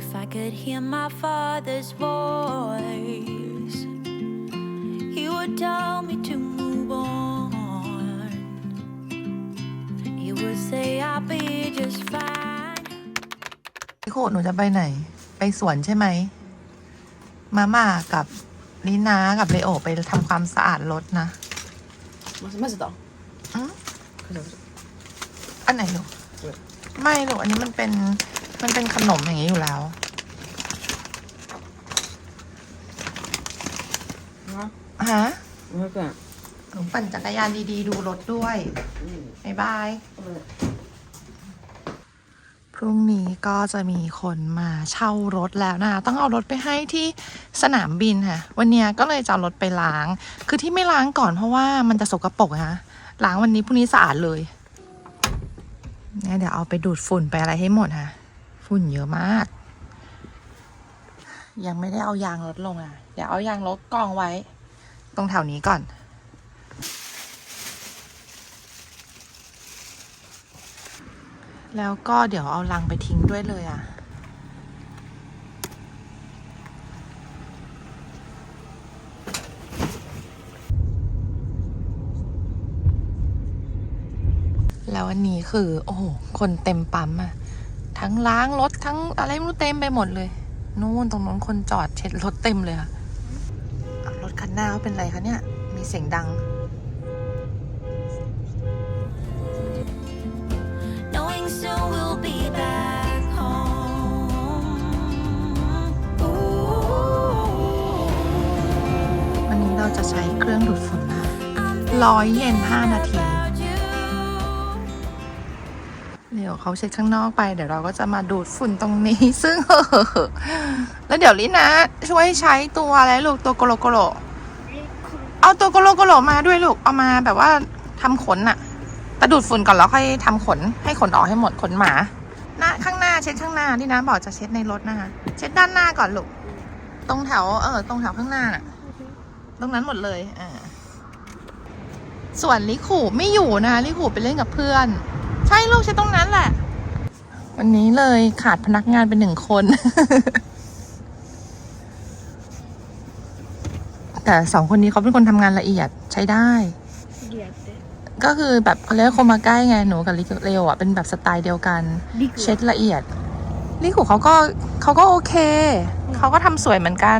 If I could hear my father's voice, he would tell me to move on. He would say I'll be just fine. พี่โคหนูจะไปไหน ไปสวนใช่ไหม มาม่ากับลินากับเลโอไปทำความสะอาดรถนะ マジマジだ อืม カジャカジャ อันไหนลูก これ ไม่ลูกอันนี้มันเป็น มันเป็นขนมอย่างนี้อยู่แล้วฮะไม่ก็หนูปั่นจักรยานดีๆ ดูรถด้วยบายบาย พรุ่งนี้ก็จะมีคนมาเช่ารถแล้วนะต้องเอารถไปให้ที่สนามบินค่ะ วันนี้ก็เลยจะเอารถไปล้าง คือที่ไม่ล้างก่อนเพราะว่ามันจะสกปรกนะล้างวันนี้พรุ่งนี้สะอาดเลยเนี่ยเดี๋ยวเอาไปดูดฝุ่นไปอะไรให้หมดค่ะ ฝุ่นเยอะมาก ยังไม่ได้เอายางรถลงอะ เดี๋ยวเอายางรถกองไว้ ตรงแถวนี้ก่อนแล้วก็เดี๋ยวเอาลังไปทิ้งด้วยเลยอะ แล้วอันนี้คือ โอ้โห คนเต็มปั๊มอะ ทั้งล้างรถทั้งอะไรไม่รู้เต็มไปหมดเลย นู่นตรงนู้นคนจอดเช็ดรถเต็มเลยอะอะรถคันหน้าเขาเป็นไรคะเนี่ย มีเสียงดัง knowing soon we'll be back home. Ooh, วันนี้เราจะใช้เครื่องดูดฝุ่นนะ I'm ร้อยเยนห้านาที about you. เดี๋ยวเขาเช็ดข้างนอกไป เดี๋ยวเราก็จะมาดูดฝุ่นตรงนี้ ซึ่งแล้วเดี๋ยวลินะ ช่วยใช้ตัวอะไรลูกตัวโกโลโกโลเอาตัวโกโลโกโลมาด้วยลูกเอามาแบบว่าทำขนอะแต่ดูดฝุ่นก่อนแล้วค่อยทำขนให้ขนออกให้หมดขนหมาหน้าข้างหน้าเช็ดข้างหน้าที่นะบอกจะเช็ดในรถนะคะเช็ดด้านหน้าก่อนลูกตรงแถวเออตรงแถวข้างหน้าน่ะ ตรงนั้นหมดเลยอ่าส่วนลิขูไม่อยู่นะลิขูไปเล่นกับเพื่อน ใช่ลูกใช่ตรงนั้นแหละ วันนี้เลยขาดพนักงานเป็นหนึ่งคน แต่สองคนนี้เขาเป็นคนทำงานละเอียดใช้ได้ ก็คือแบบเขาเรียกว่าคนมาใกล้ไงหนูกับลิเลโออะเป็นแบบสไตล์เดียวกัน เช็ดละเอียดลิขู่เขาก็เขาก็โอเค เขาก็ทำสวยเหมือนกัน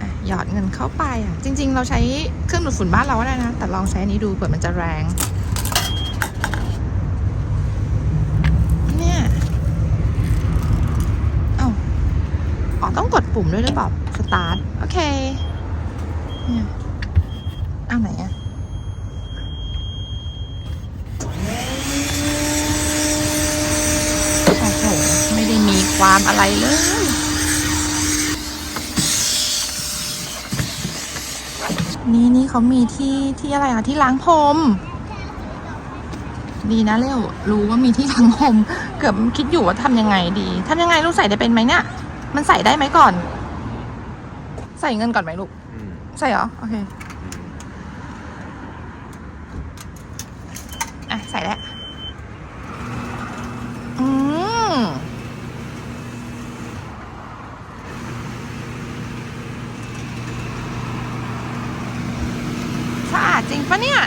อะหยอดเงินเข้าไปอะ จริง ๆ เราใช้เครื่องดูดฝุ่นบ้านเราก็ได้นะ แต่ลองใช้อันนี้ดูเผื่อมันจะแรง เนี่ย เอ้าอ๋อต้องกด ปุ่มด้วยหรือเปล่า สตาร์ท โอเคเนี่ยเอาไหนอะโอ้โห ไม่ได้มีความอะไรเลยนี่นี่เขามีที่ที่อะไรอะที่ล้างพรมดีนะเร็วรู้ว่ามีที่ล้างพรมเกือบคิดอยู่ว่าทำยังไงดีทำยังไงลูกใส่ได้เป็นไหมเนี่ย มันใส่ได้ไหมก่อน ใส่เงินก่อนไหมลูกใส่เหรอ โอเค อะ ใส่แล้ว อืม สะอาดจริงปะเนี่ย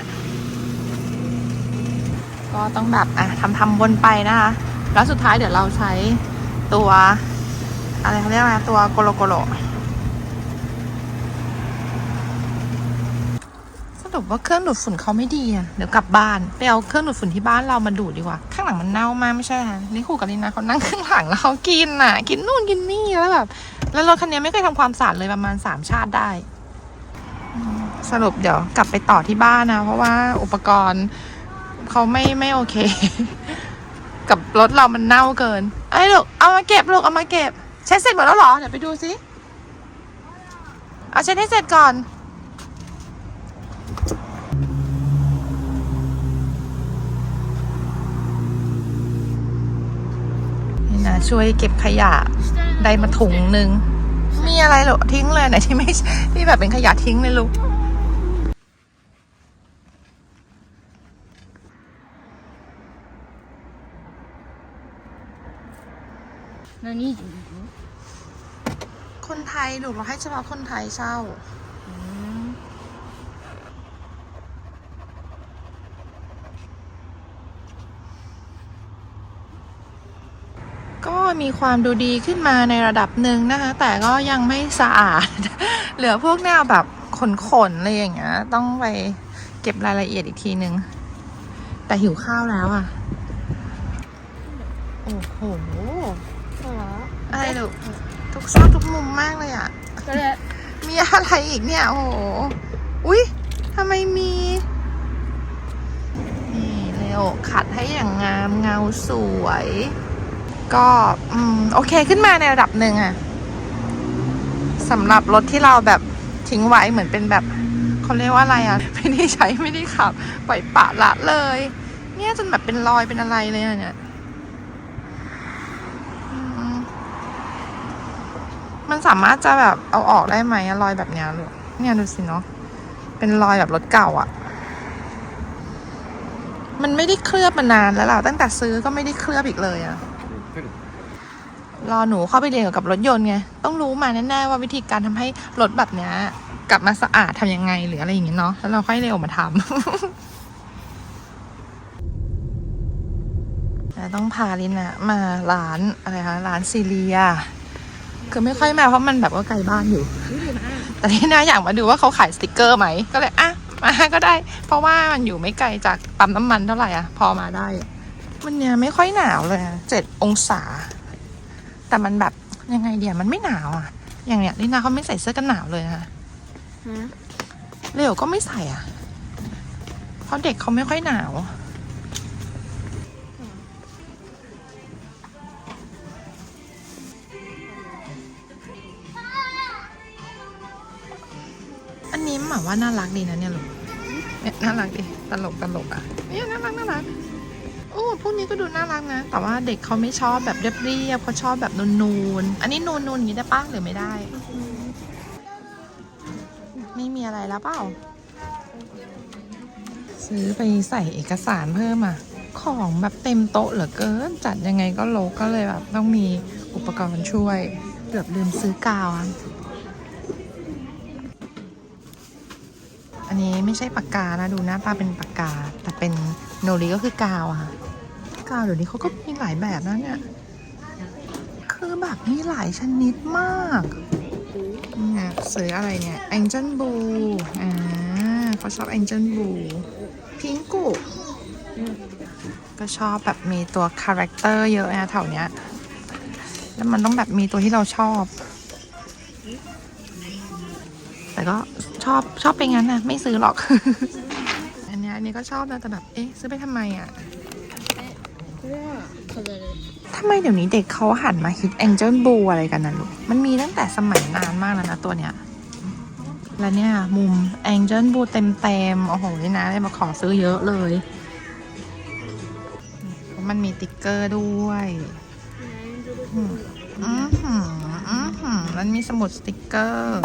ก็ต้องแบบ อะทำทำวนไปนะคะ แล้วสุดท้ายเดี๋ยวเราใช้ตัว อะไรเขาเรียกว่าตัวโกโลโกโลสรุปว่าเครื่องดูดฝุ่นเขาไม่ดีอะเดี๋ยวกลับบ้านไปเอาเครื่องดูดฝุ่นที่บ้านเรามาดูดดีกว่า ข้างหลังมันเน่ามากไม่ใช่เหรอนี่ครูกับลินาเขานั่งข้างหลังแล้วเขากินอะ กินนู่นกินนี่แล้วแบบแล้วรถคันนี้ไม่เคยทำความสะอาดเลยประมาณสามชาติได้สรุปเดี๋ยวกลับไปต่อที่บ้านนะ เพราะว่าอุปกรณ์เขาไม่ไม่โอเค กับรถเรามันเน่าเกินไอ้ลูกเอามาเก็บลูกเอามาเก็บ เช็ดเสร็จหมดแล้วเหรอ เดี๋ยวไปดูสิเอาเช็ดให้เสร็จก่อน นี่นะช่วยเก็บขยะได้มาถุงหนึ่งมีอะไรเหรอทิ้งเลยไหนที่ไม่ที่แบบเป็นขยะทิ้งเลยลูก 何คนไทยลูกเราให้เฉพาะคนไทยเช่า ก็มีความดูดีขึ้นมาในระดับหนึ่งนะคะ แต่ก็ยังไม่สะอาด เหลือพวกแนวแบบขนๆอะไรอย่างเงี้ย ต้องไปเก็บรายละเอียดอีกทีนึง แต่หิวข้าวแล้วอะ โอ้โห อะไรลูกทุกซอกทุกมุมมากเลยอะこれมีอะไรอีกเนี่ย โอ้โห อุ๊ยทำไมมี นี่เร็วขัดให้อย่างงามเงาสวย ก็อืมโอเคขึ้นมาในระดับหนึ่งอะสำหรับรถที่เราแบบทิ้งไว้เหมือนเป็นแบบเขาเรียกว่าอะไรอะไม่ได้ใช้ไม่ได้ขับ ปล่อยปละละเลย เนี่ยจนแบบเป็นรอยเป็นอะไรเลยอะเนี่ยอืม มันสามารถจะแบบเอาออกได้ไหมรอยแบบเนี้ยลูกเนี่ยดูสิเนาะเป็นรอยแบบรถเก่าอะมันไม่ได้เคลือบมานานแล้วล่ะตั้งแต่ซื้อก็ไม่ได้เคลือบอีกเลยอะรอหนูเข้าไปเรียนเกี่ยวกับรถยนต์ไงต้องรู้มาแน่ๆว่าวิธีการทำให้รถแบบเนี้ยกลับมาสะอาดทำยังไงหรืออะไรอย่างเงี้ยเนาะแล้วเราค่อยเร็วมาทำแล้วต้องพาลินะมาร้านอะไรคะร้านซีเรีย คือไม่ค่อยมาเพราะมันแบบว่าไกลบ้านอยู่ แต่ที่น่าอยากมาดูว่าเขาขายสติกเกอร์ไหม ก็เลยอะมาก็ได้ เพราะว่ามันอยู่ไม่ไกลจากปั๊มน้ำมันเท่าไหร่อะ พอมาได้ มันเนี่ยไม่ค่อยหนาวเลยอะเจ็ดองศา แต่มันแบบยังไงเดียวมันไม่หนาวอะ อย่างเนี้ยลินาเขาไม่ใส่เสื้อกันหนาวเลยนะคะเร็วก็ไม่ใส่อะ เพราะเด็กเขาไม่ค่อยหนาว ว่าน่ารักดีนะเนี่ยลูกเนี่ยน่ารักดีตลกตลกอะเนี่ยน่ารักน่ารักโอ้พวกนี้ก็ดูน่ารักนะ แต่ว่าเด็กเขาไม่ชอบแบบเรียบๆเขาชอบแบบนูนๆ อันนี้นูนๆอย่างนี้ได้ปะหรือไม่ได้ ไม่มีอะไรแล้วเปล่า ซื้อไปใส่เอกสารเพิ่มอะ ของแบบเต็มโต๊ะเหลือเกิน จัดยังไงก็โลกก็เลยแบบต้องมีอุปกรณ์ช่วย เกือบลืมซื้อกาวอะ นนี้ไม่ใช่ปากกานะ ดูหน้าตาเป็นปากกา แต่เป็นโนริก็คือกาวอะกาวเดี๋ยวนี้เขาก็มีหลายแบบนะเนี่ย คือแบบมีหลายชนิดมากเนี่ยซื้ออะไรเนี่ย Angel Blue อ่าเขาชอบ Angel Blue พิงกุก็ชอบแบบมีตัวคาแรคเตอร์เยอะนะแถวเนี้ย แล้วมันต้องแบบมีตัวที่เราชอบ แต่ก็ ชอบชอบไปงั้นนะไม่ซื้อหรอก อันนี้อันนี้ก็ชอบนะแต่แบบเอ๊ะซื้อไปทำไมอะทำไมเดี๋ยวนี้เด็กเขาหันมาฮิตแองเจิลบูอะไรกันนะลูก มันมีตั้งแต่สมัยนานมากแล้วนะตัวเนี้ย แล้วเนี่ย มุมแองเจิลบูเต็มๆโอ้โหนี่นะได้มาขอซื้อเยอะเลย มันมีติ๊กเกอร์ด้วยอืมอืมอืมมันมีสมุดสติ๊กเกอร์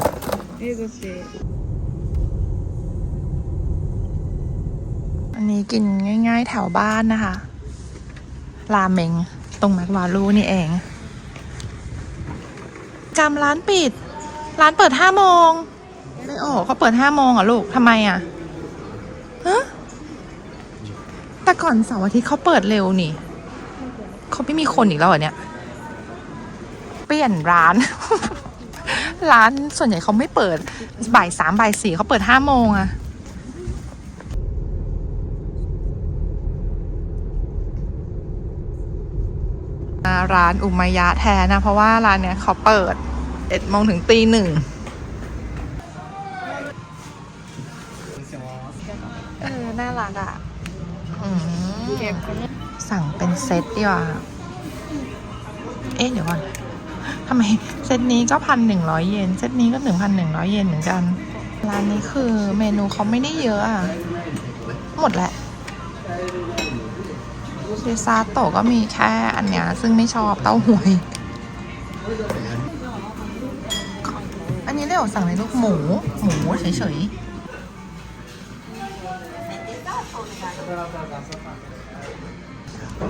อันนี้กินง่ายๆแถวบ้านนะคะ ราเมง ตรงแมควาลูนี่เองจำร้านปิด ร้านเปิดห้าโมงไม่โอ้เขาเปิดห้าโมงเหรอลูกทำไมอะฮะแต่ก่อนเสาร์อาทิตย์เขาเปิดเร็วนี่เขาไม่มีคนอีกแล้วเหรอเนี่ย เปลี่ยนร้าน ร้านส่วนใหญ่เขาไม่เปิดบ่ายสามบ่ายสี่เขาเปิดห้าโมงอะ ร้านอุมายะแทนนะ เพราะว่าร้านเนี้ยเขาเปิดเอ็ดโมงถึงตีหนึ่งเออ น่ารักอะสั่งเป็นเซตดีกว่า เอ๊ะ เดี๋ยวก่อนทำไมเซตนี้ก็พันหนึ่งร้อยเยน เซตนี้ก็หนึ่งพันหนึ่งร้อยเยนเหมือนกัน ร้านนี้คือเมนูเขาไม่ได้เยอะอะ หมดแหละ ริซาโตก็มีแค่อันเนี้ย ซึ่งไม่ชอบเต้าหวย อันนี้เรียกสั่งในลูกหมู หมูเฉยๆ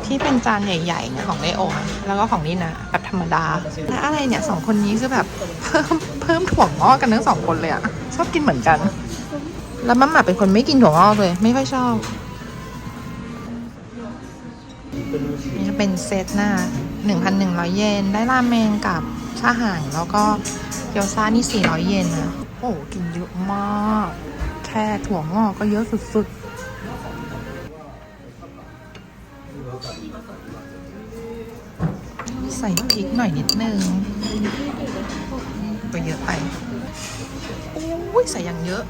ที่เป็นจานใหญ่ๆเนี่ยของเลโอแล้วก็ของนี่นะแบบธรรมดา และอะไรเนี่ยสองคนนี้คือแบบเพิ่มเพิ่มถั่วงอกกันทั้งสองคนเลยอะชอบกินเหมือนกัน แล้วมัมหมาเป็นคนไม่กินถั่วงอกเลย ไม่ค่อยชอบ นี่จะเป็นเซตหน้า1,100 เยน ได้ราเมงกับชาหางแล้วก็เกี๊ยวซ่านี่ 400 เยนนะ โอ้โหกินเยอะมาก แค่ถั่วงอกก็เยอะสุดๆใส่พริกหน่อยนิดนึงก็เยอะไปโอ้ยใส่อย่างเยอะ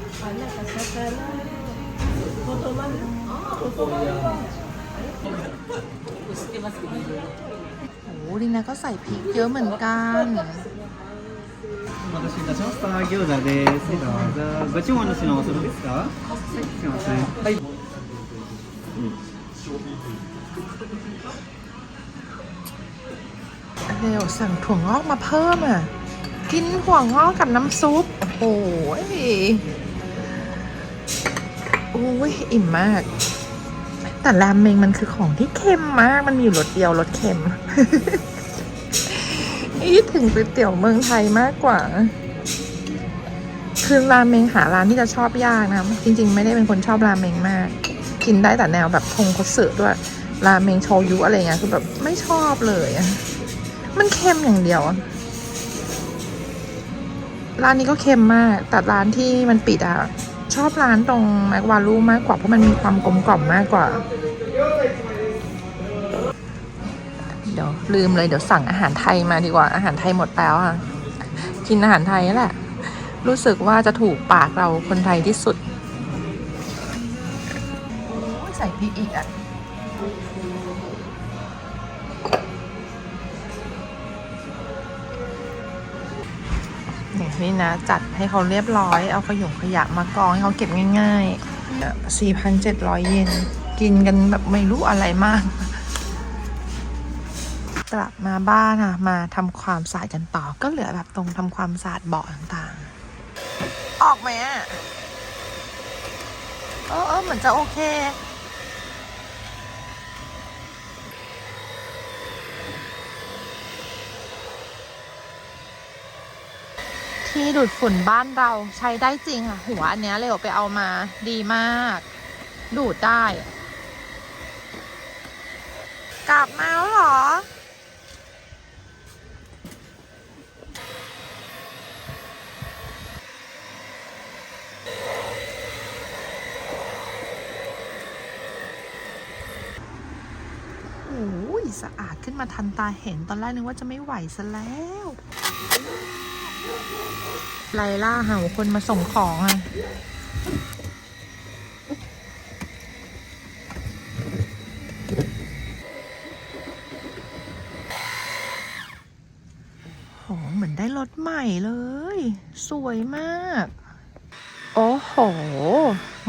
โอ้โหดินาก็ใส่พริกเยอะเหมือนกัน お待たせいたしました。餃子です。どうぞ。ご注文の品おそろですか。はい、すいません。はい。 เร็วสั่งถั่วงอกมาเพิ่มอ่ะ กินถั่วงอกกับน้ำซุป โอ้โหยโอ้ยอิ่มมาก แต่รามเมงมันคือของที่เค็มมาก มันมีอยู่รสเดียวรสเค็มนี่ถึงก๋วยเตี๋ยวเมืองไทยมากกว่า คือรามเมงหาร้านที่จะชอบยากนะ จริง ๆ ไม่ได้เป็นคนชอบรามเมงมาก กินได้แต่แนวแบบทงคตสึด้วย ราเมงโชยุอะไรเงี้ย คือแบบไม่ชอบเลยอะมันเค็มอย่างเดียว ร้านนี้ก็เค็มมาก แต่ร้านที่มันปิดอะ ชอบร้านตรงแมกวาลูมากกว่า เพราะมันมีความกลมกล่อมมากกว่า เดี๋ยวลืมเลยเดี๋ยวสั่งอาหารไทยมาดีกว่าอาหารไทยหมดแล้วอะ กินอาหารไทยแหละ รู้สึกว่าจะถูกปากเราคนไทยที่สุดใส่พริกอีกอะ นี้นะ จัดให้เขาเรียบร้อย เอาขยงขยะมากองให้เขาเก็บง่ายๆ 4,700 เยน กินกันแบบไม่รู้อะไรมาก กลับมาบ้านอะมาทำความสะอาดกันต่อ ก็เหลือแบบตรงทำความสะอาดเบาะต่างๆ ออกไหมอะเออเออเหมือนจะโอเค ที่ดูดฝุ่นบ้านเราใช้ได้จริงอะ หัวอันเนี้ยเร็วไปเอามาดีมาก ดูดได้ กลับมาแล้วหรอ โอ้ยสะอาดขึ้นมาทันตาเห็นตอนแรกนึกว่าจะไม่ไหวซะแล้ว ไลล่าหาคนมาส่งของอะโหเหมือนได้รถใหม่เลย สวยมาก โอ้โห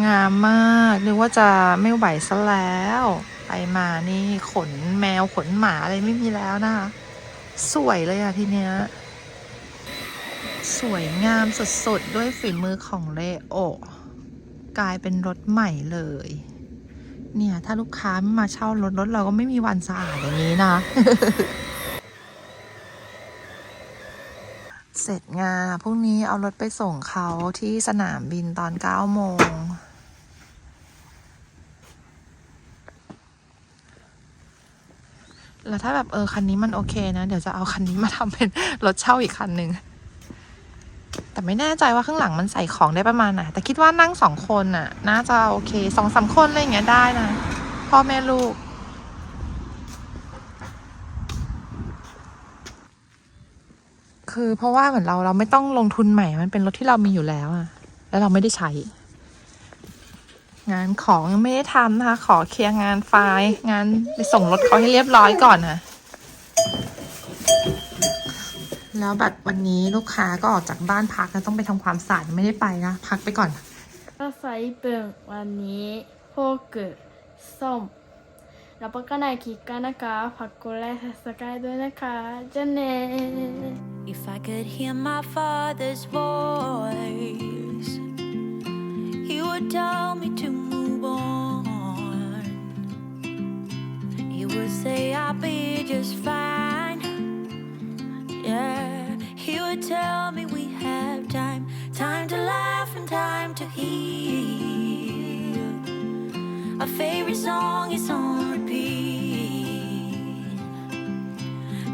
งามมาก นึกว่าจะไม่ไหวซะแล้ว ไปมานี่ขนแมวขนหมาอะไรไม่มีแล้วนะคะ สวยเลยอะทีเนี้ย สวยงามสดๆ ด้วยฝีมือของเลโอกลายเป็นรถใหม่เลย เนี่ย ถ้าลูกค้าไม่มาเช่ารถรถเราก็ไม่มีวันสะอาดอย่างนี้นะ เสร็จงานพรุ่งนี้เอารถไปส่งเขาที่สนามบินตอน9โมงแล้วถ้าแบบเออคันนี้มันโอเคนะ เดี๋ยวจะเอาคันนี้มาทำเป็นรถเช่าอีกคันหนึ่ง แต่ไม่แน่ใจว่าข้างหลังมันใส่ของได้ประมาณไหนแต่คิดว่านั่งสองคนน่ะ น่าจะโอเคสองสามคนอะไรอย่างเงี้ยได้นะ พ่อแม่ลูก คือเพราะว่าเหมือนเราเราไม่ต้องลงทุนใหม่ มันเป็นรถที่เรามีอยู่แล้วอะแล้วเราไม่ได้ใช้ งานของยังไม่ได้ทำนะคะ ขอเคลียร์งานไฟล์งานไปส่งรถเขาให้เรียบร้อยก่อนนะ แล้วแบบวันนี้ลูกค้าก็ออกจากบ้านพักแล้วต้องไปทำความสะอาดไม่ได้ไปนะ พักไปก่อนภาษาญี่ปุ่นวันนี้โฟกุส้มแล้วระกันคิดกันนะคะพักกูไลค์สกายด้วยนะคะจะเน่ If I could hear my father's voice He would tell me to move on He would say I'll be just fine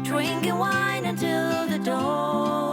drinking wine until the dawn.